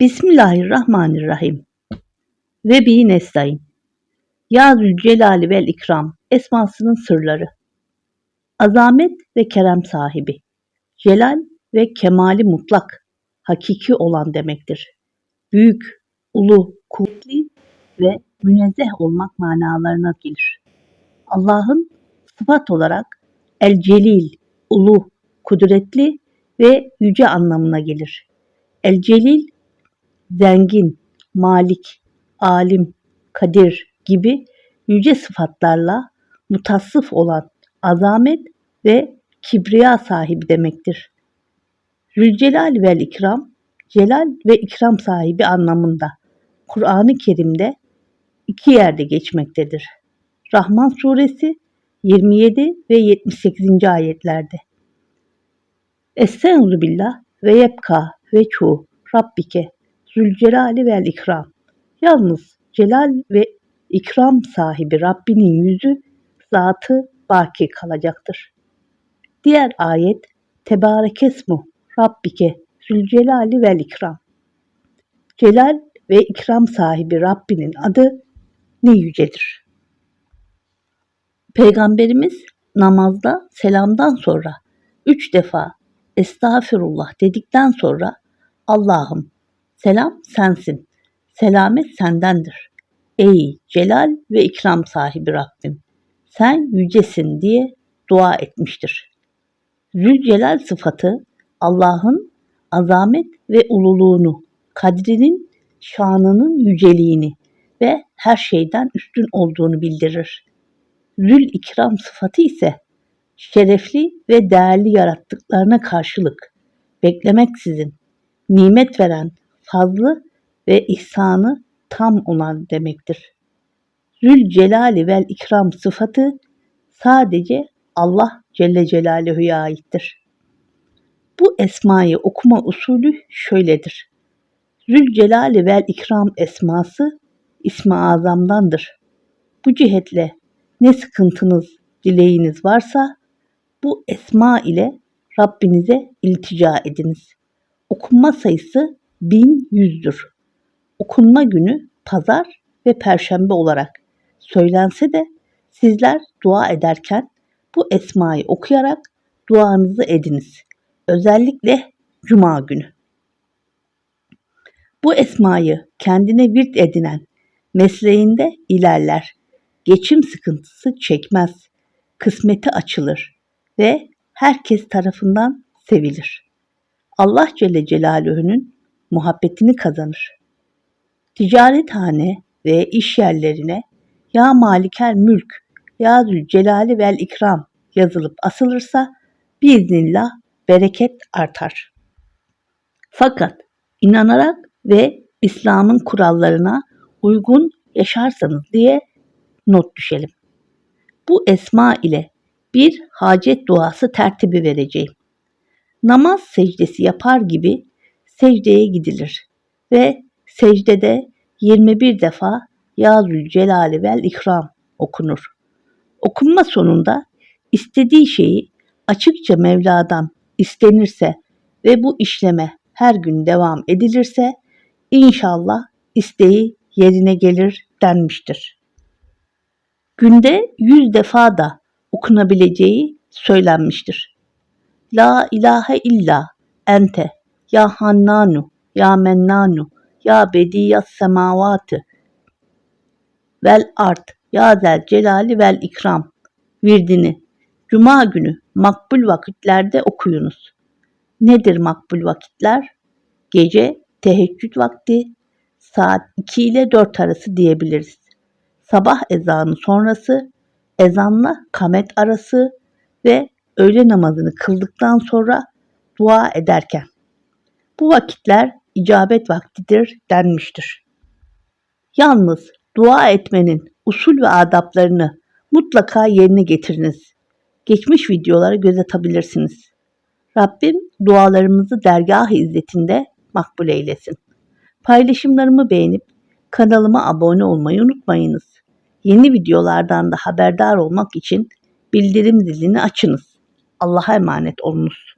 Bismillahirrahmanirrahim. Ve bi nestaîn. Ya Zülcelali vel İkram esmasının sırları. Azamet ve kerem sahibi. Celal ve kemali mutlak, hakiki olan demektir. Büyük, ulu, kuvvetli ve münezzeh olmak manalarına gelir. Allah'ın sıfat olarak el celil, ulu, kudretli ve yüce anlamına gelir. El celil zengin, malik, alim, kadir gibi yüce sıfatlarla mutassıf olan azamet ve kibriya sahibi demektir. Zülcelal vel ikram, celal ve ikram sahibi anlamında Kur'an-ı Kerim'de iki yerde geçmektedir. Rahman suresi 27 ve 78. ayetlerde. Estaizu billah ve yebka ve çu Rabbike Zülcelali vel ikram. Yalnız celal ve ikram sahibi Rabbinin yüzü zatı baki kalacaktır. Diğer ayet Tebarekesmu Rabbike Zülcelali vel ikram. Celal ve ikram sahibi Rabbinin adı ne yücedir. Peygamberimiz namazda selamdan sonra üç defa estağfirullah dedikten sonra Allah'ım selam sensin, selamet sendendir. Ey celal ve ikram sahibi Rabbim sen yücesin diye dua etmiştir. Zülcelal sıfatı Allah'ın azamet ve ululuğunu, kadrinin, şanının yüceliğini ve her şeyden üstün olduğunu bildirir. Zül ikram sıfatı ise şerefli ve değerli yarattıklarına karşılık beklemeksizin nimet veren fazlı ve ihsanı tam olan demektir. Zül celali vel ikram sıfatı sadece Allah Celle Celaluhu'ya aittir. Bu esmayı okuma usulü şöyledir. Zül celali vel ikram esması ismi azamdandır. Bu cihetle ne sıkıntınız, dileğiniz varsa bu esma ile Rabbinize iltica ediniz. Okunma sayısı bin yüzdür. Okunma günü pazar ve perşembe olarak söylense de sizler dua ederken bu esmayı okuyarak duanızı ediniz. Özellikle cuma günü. Bu esmayı kendine virt edinen mesleğinde ilerler. Geçim sıkıntısı çekmez. Kısmeti açılır ve herkes tarafından sevilir. Allah Celle Celaluhu'nun muhabbetini kazanır. Ticarethane ve iş yerlerine ya malikel mülk, ya zülcelali vel ikram yazılıp asılırsa biiznillah bereket artar. Fakat inanarak ve İslam'ın kurallarına uygun yaşarsanız diye not düşelim. Bu esma ile bir hacet duası tertibi vereceğim. Namaz secdesi yapar gibi secdeye gidilir ve secdede 21 defa Ya Zülcelali vel İkram okunur. Okunma sonunda istediği şeyi açıkça Mevla'dan istenirse ve bu işleme her gün devam edilirse inşallah isteği yerine gelir denmiştir. Günde yüz defa da okunabileceği söylenmiştir. La ilahe illa ente ya hannanu ya mennanu ya bediyas semavatı vel art ya zel celali vel ikram virdini cuma günü makbul vakitlerde okuyunuz. Nedir makbul vakitler? Gece teheccüd vakti saat 2 ile 4 arası diyebiliriz. Sabah ezanı sonrası, ezanla kamet arası ve öğle namazını kıldıktan sonra dua ederken. Bu vakitler icabet vaktidir denmiştir. Yalnız dua etmenin usul ve adaplarını mutlaka yerine getiriniz. Geçmiş videoları göz atabilirsiniz. Rabbim dualarımızı dergah izzetinde makbul eylesin. Paylaşımlarımı beğenip kanalıma abone olmayı unutmayınız. Yeni videolardan da haberdar olmak için bildirim zilini açınız. Allah'a emanet olunuz.